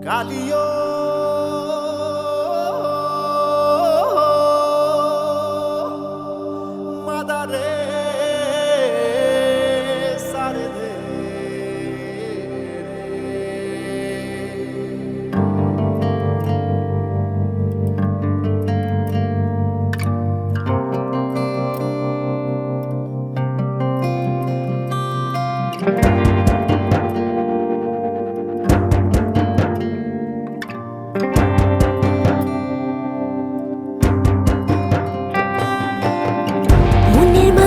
Kalio.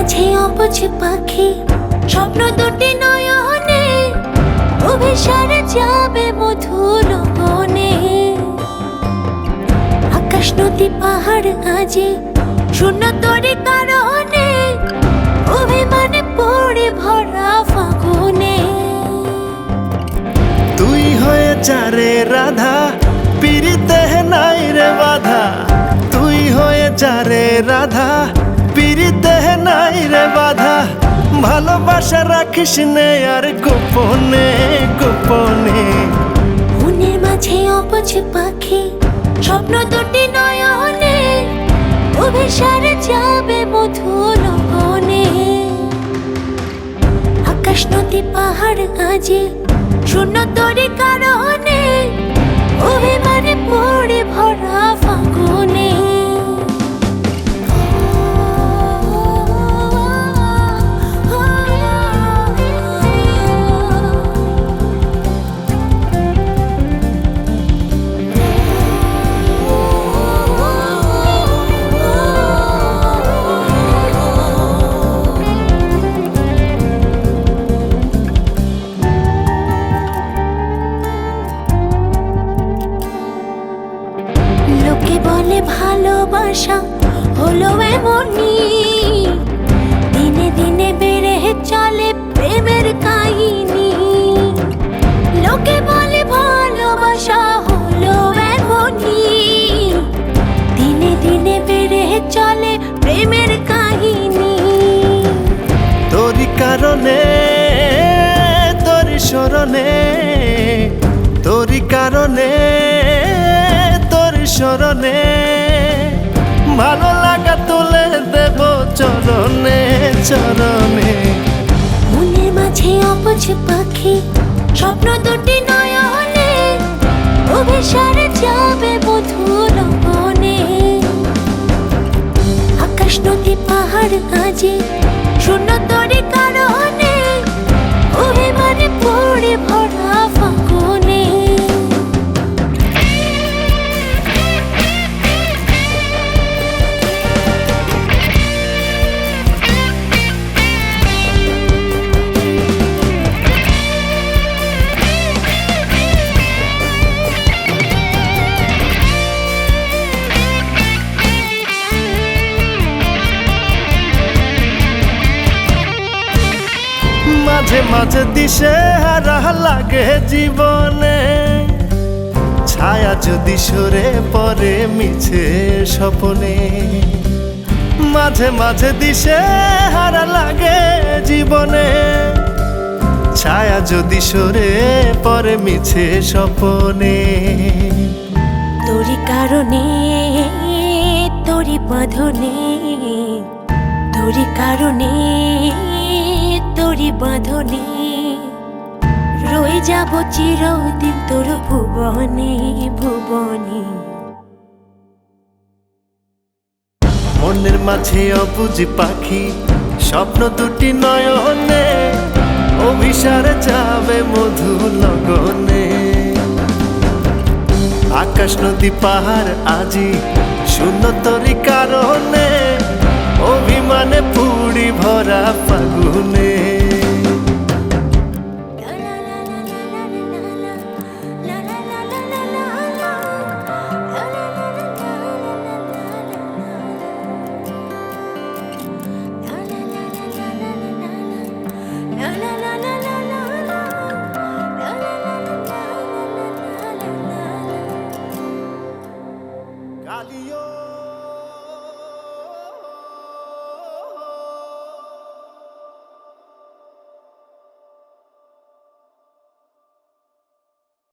মাঝে অবুঝ পাখি, স্বপ্ন দুটি নয়নে, অভিসারে যাবে মধুর বনে। আকাশ নদী পাহাড় আজে, শূন্য তরি কারণে, অভিমানে পড়ে ভরা ফাগুনে। তুই হয়ে চারে রাধা পিরিতে নাই রে বাধা। তুই হয়ে চারে রাধা নাই রে বাধা, ভালোবাসা রাখিস নে আর গোপনে গোপনে। মনের মাঝে অবুঝ পাখি, স্বপ্ন দুটি নয়নে, অভিসারে যাবে মধুর বনে আকাশ নদী পাহাড় আজে, শূন্য তরি কারণে, অভিমানে পড়ে ভরা লোকে বলে ভালোবাসা হলো এমনই। দিনে দিনে বেড়ে চলে প্রেমের কাহিনী। লোকে বলে ভালোবাসা হলো এমনই। দিনে দিনে বেড়ে চলে প্রেমের কাহিনী। তোরি কারণে তোর স্মরণে তোরি কারণে স্মরণে ভালো লাগা তুলে দেব চরণে চরণে। মনের মাঝে অবুঝ পাখি, স্বপ্ন দুটি নয়নে, অভিসারে যাবে মধুর বনে। আকাশ নদী পাহাড় আজে মাঝে মাঝে দিশে হারা লাগে জীবনে। ছায়া যদি সরে পরে মিছে স্বপনে। মাঝে মাঝে দিশে হারা লাগে জীবনে। ছায়া যদি সরে পরে মিছে স্বপনে। তোরি কারণে তোরি বাঁধনে তোরি কারণে তোরি বাঁধনে। রয়ে যাব চিরদিন তোর ভুবনে ভুবনে। মনের মাঝে অবুঝি পাখি, স্বপ্ন দুটি নয়নে, অভিসারে যাবে মধু লগনে। আকাশ, নদী, পাহাড় আজি শূন্য তরি কারণে, অভিমানে পুরি ভরা ফাগুনে।